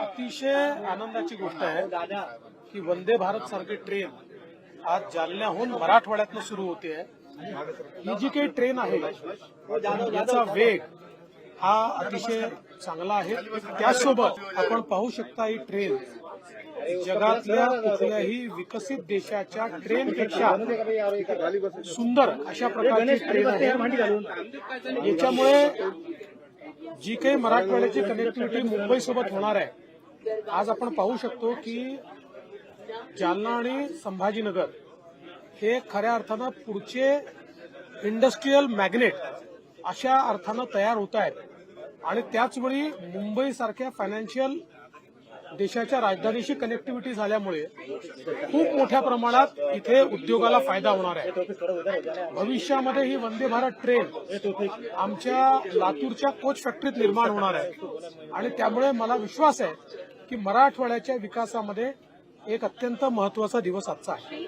अतिशय आनंदाची गोष्ट आहे की वंदे भारत सारखी ट्रेन आज जालन्याहून मराठवाड्यातनं सुरू होते. ही जी काही ट्रेन आहे याचा वेग हा अतिशय चांगला आहे. त्याचसोबत आपण पाहू शकता ही ट्रेन जगातल्या कुठल्याही विकसित देशाच्या ट्रेनपेक्षा सुंदर अशा प्रकारची ट्रेन आहे. याच्यामुळे जी काही मराठवाड्याची कनेक्टिव्हिटी मुंबईसोबत होणार आहे आज आपण पाहू शकतो की जालना आणि संभाजीनगर हे खऱ्या अर्थानं पुढचे इंडस्ट्रीयल मॅग्नेट अशा अर्थानं तयार होत आहेत. आणि त्याचवेळी मुंबईसारख्या फायनान्शियल देशाच्या राजधानीशी कनेक्टिव्हिटी झाल्यामुळे खूप मोठ्या प्रमाणात इथे उद्योगाला फायदा होणार आहे. भविष्यामध्ये ही वंदे भारत ट्रेन आमच्या लातूरच्या कोच फॅक्टरीत निर्माण होणार आहे. आणि त्यामुळे मला विश्वास आहे की मराठवाड्याच्या विकासामध्ये एक अत्यंत महत्त्वाचा दिवस आजचा आहे.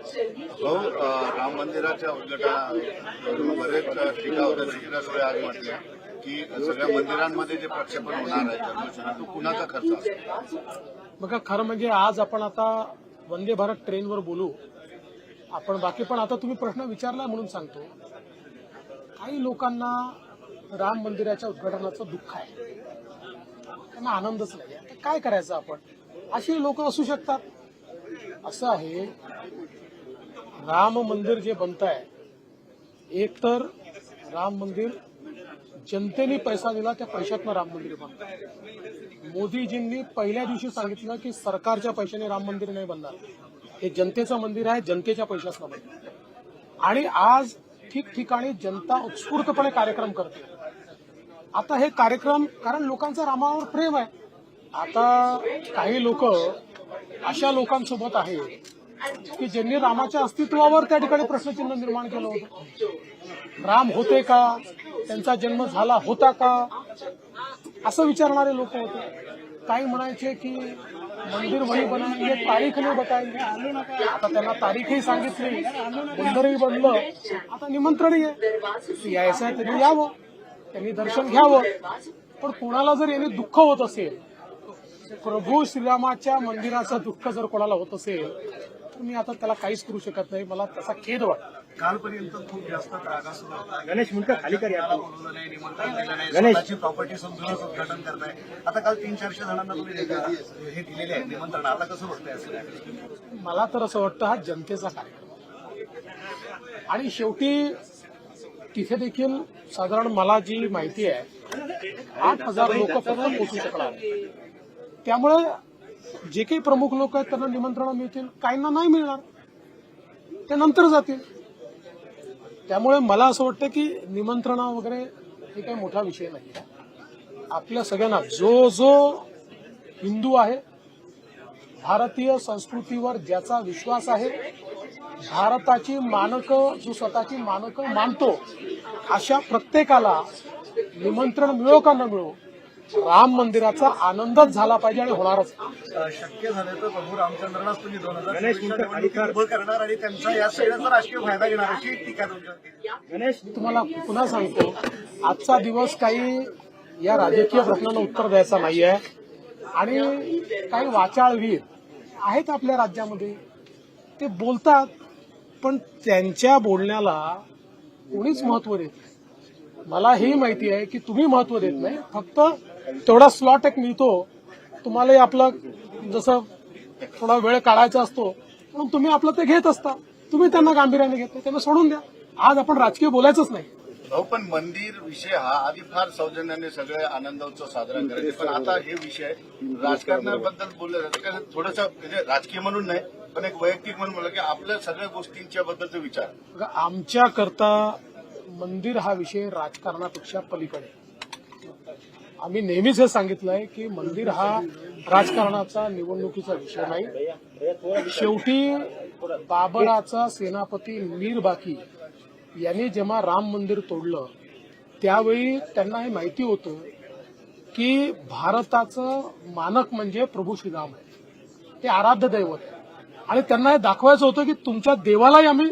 भाऊ राम मंदिराच्या उद्घाटना बरेच टीका होत्या आज म्हटल्या की सगळ्या मंदिरांमध्ये जे प्रक्षेपण होणार आहे तो कुणाचा खर्च बघा खरं म्हणजे आज आपण आता वंदे भारत ट्रेनवर बोलू. आपण बाकी पण आता तुम्ही प्रश्न विचारला म्हणून सांगतो. काही लोकांना राम मंदिराच्या उद्घाटनाचं दुःख आहे. त्यांना आनंदच नाही आहे. काय करायचं आपण? अशी लोक असू शकतात. असं आहे राम मंदिर जे बनत आहे एक तर राम मंदिर जनतेने पैसा दिला त्या पैशातनं राम मंदिर बनतं मोदीजींनी पहिल्या दिवशी सांगितलं की सरकारच्या पैशाने राम मंदिर नाही बनणार. हे जनतेचं मंदिर आहे जनतेच्या पैशातनं बनणार. आणि आज ठिकठिकाणी जनता उत्स्फूर्तपणे कार्यक्रम करते. आता हे कार्यक्रम कारण लोकांचं रामावर प्रेम आहे. आता काही लोक अशा लोकांसोबत आहे की ज्यांनी रामाच्या अस्तित्वावर त्या ठिकाणी प्रश्नचिन्ह निर्माण केलं होतं. राम होते का? त्यांचा जन्म झाला होता का? असं विचारणारे लोक होते. काही म्हणायचे की मंदिर वही बनाएंगे तारीख नाही बताएंगे. आता त्यांना तारीखही सांगितली. मंदिरही बनलं. आता निमंत्रणही आहे. यायचं आहे त्यांनी यावं. त्यांनी दर्शन घ्यावं. पण कोणाला जर याने दुःख होत असेल प्रभू श्रीरामाच्या मंदिराचं दुःख जर कोणाला होत असेल मी आता त्याला काहीच करू शकत नाही. मला त्याचा खेद वाटतो. कालपर्यंत खूप जास्त त्रागा सुरू होता. गणेश मुंडकर खाली कर बोलवलं नाही निमंत्रण दिलं नाही. स्वतःची प्रॉपर्टी समजूनच उद्घाटन करताय आता काल तीन चारशे जणांना तुम्ही हे- हे दिलेले आहे निमंत्रण. आता कसं बघताय असं मला तर असं वाटतं हा जनतेचा कार्यक्रम. आहे. आणि शेवटी तिथे देखील साधारण मला जी माहिती आहे आठ हजार लोक फक्त पोहोचू शकणार. त्यामुळे जे काही प्रमुख लोक आहेत त्यांना निमंत्रण मिळतील. काहींना नाही मिळणार. ते नंतर जातील. त्यामुळे मला असं वाटतं की निमंत्रणा वगैरे हे काही मोठा विषय नाही आपल्या सगळ्यांना जो जो हिंदू आहे भारतीय संस्कृतीवर ज्याचा विश्वास आहे भारताची मानकं जो स्वतःची मानकं मानतो अशा प्रत्येकाला निमंत्रण मिळो का न मिळो राम मंदिराचा आनंदच झाला पाहिजे आणि होणारच. शक्य झालं तर प्रभू रामचंद्रांनाच तुम्ही दोन हजार करणार आणि त्यांचा या सगळ्याचा राजकीय फायदा घेणार अशी टीका गणेश मी तुम्हाला पुन्हा सांगतो आजचा दिवस काही या राजकीय प्रश्नांना उत्तर द्यायचा नाहीये. आणि काही वाचाळवीर आहेत आपल्या राज्यामध्ये ते बोलतात पण त्यांच्या बोलण्याला कोणीच महत्त्व देत नाही. मला ही माहिती आहे की तुम्ही महत्त्व देत नाही फक्त तेवढा स्लॉट एक मिळतो. तुम्हाला आपलं जसं थोडा वेळ काढायचा असतो म्हणून तुम्ही आपलं ते घेत असता. तुम्ही त्यांना गांभीर्याने घेत नाही त्यांना सोडून द्या. आज आपण राजकीय बोलायचंच नाही. भाऊ पण मंदिर विषय हा आधी फार सौजन्याने सगळे आनंदोत्सव साजरा करायचे. पण आता हे विषय राजकारणाबद्दल बोललं जातं. कारण थोडंसं म्हणजे राजकीय म्हणून नाही पण एक वैयक्तिक म्हणून बोललं की आपल्या सगळ्या गोष्टींच्या बद्दलचा विचार. बघा, आमच्याकरता मंदिर हा विषय राजकारणापेक्षा पलीकडे. आम्ही नेहमीच हे सांगितलंय की मंदिर हा राजकारणाचा निवडणुकीचा विषय नाही. शेवटी बाबराचा सेनापती मीर बाकी यांनी जेव्हा राम मंदिर तोडलं त्यावेळी त्यांना हे माहिती होतं की भारताचं मानक म्हणजे प्रभू श्रीराम आहे. ते आराध्य दैवत आहे. आणि त्यांना हे दाखवायचं होतं की तुमच्या देवालाही आम्ही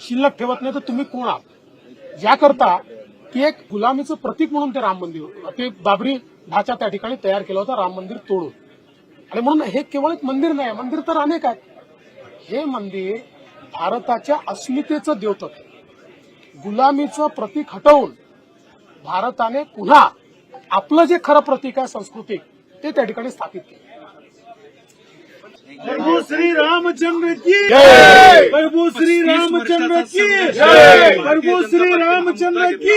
शिल्लक ठेवत नाही तर तुम्ही कोण आहात? याकरता की एक गुलामीचं प्रतीक म्हणून ते राम मंदिर ते बाबरी ढाचा त्या ठिकाणी तयार केला होता राम मंदिर तोडून. आणि म्हणून हे केवळ एक मंदिर नाही मंदिर तर अनेक आहेत. हे मंदिर भारताच्या अस्मितेचं द्योतक आहे. गुलामीचं प्रतीक हटवून भारताने पुन्हा आपलं जे खरं प्रतीक आहे सांस्कृतिक ते त्या ठिकाणी स्थापित केलं. प्रभू श्री रामचंद्र की जय! प्रभू श्री रामचंद्र की जय! प्रभू श्री रामचंद्र की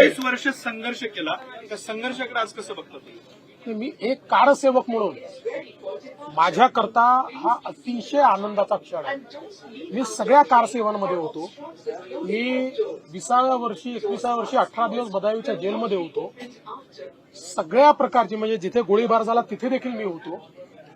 वीस वर्ष संघर्ष केला. त्या संघर्षाकडे आज कसं बघतो तुम्ही? मी एक कारसेवक म्हणून माझ्याकरता हा अतिशय आनंदाचा क्षण आहे. मी सगळ्या कारसेवांमध्ये होतो. मी विसाव्या वर्षी एकविसाव्या वर्षी अठरा दिवस बदावीच्या जेलमध्ये होतो. सगळ्या प्रकारची म्हणजे जिथे गोळीबार झाला तिथे देखील मी होतो.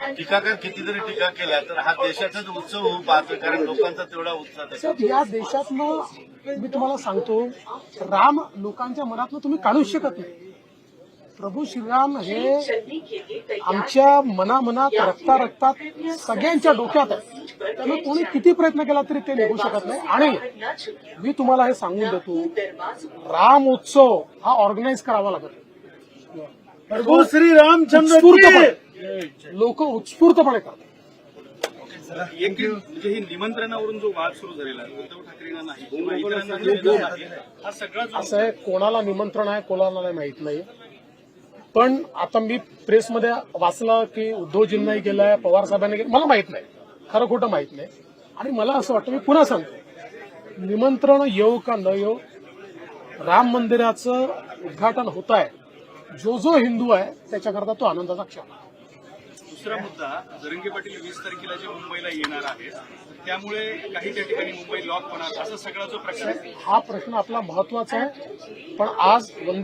टीकाकार कितीतरी टीका केल्या तर हा देशाचाच उत्सव होऊ पाहतोय कारण लोकांचा तेवढा उत्साह. साहेब या देशातनं मी तुम्हाला सांगतो राम लोकांच्या मनातनं तुम्ही काढूच शकत नाही. प्रभू श्रीराम हे आमच्या मनामनात रक्ता रक्तात सगळ्यांच्या डोक्यात आहे. त्यामुळे कोणी किती प्रयत्न केला तरी ते निघू शकत नाही. आणि मी तुम्हाला हे सांगून देतो राम उत्सव हा ऑर्गनाईज करावा लागत प्रभू श्री रामचंद्र लोक उत्स्फूर्तपणे करतात. एक म्हणजे ही निमंत्रणावरून जो वाद सुरू झालेला आहे उद्धव ठाकरेंना नाही किंवा इतरांना दिलेला नाही हा. सगळा जो असं आहे कोणाला निमंत्रण आहे कोणाला नाही माहीत नाही पण आता मी प्रेसमध्ये वाचलं की उद्धवजींनाही केलंय पवार साहेबांनी केलं मला माहीत नाही. खरं खोटं माहीत नाही. आणि मला असं वाटतं मी पुन्हा सांगतो निमंत्रण येऊ का न येऊ राम मंदिराचं उद्घाटन होत आहे. जो जो हिंदू आहे त्याच्याकरता तो आनंदाचा क्षण आहे. दुसरा मुद्दा जरंगे पाटील वीस तारखेला जे मुंबईला येणार आहेत त्यामुळे काही त्या ठिकाणी मुंबई लॉक होणार असा सगळा जो प्रकार आहे. हा प्रश्न आपला महत्त्वाचा आहे पण आज वंदे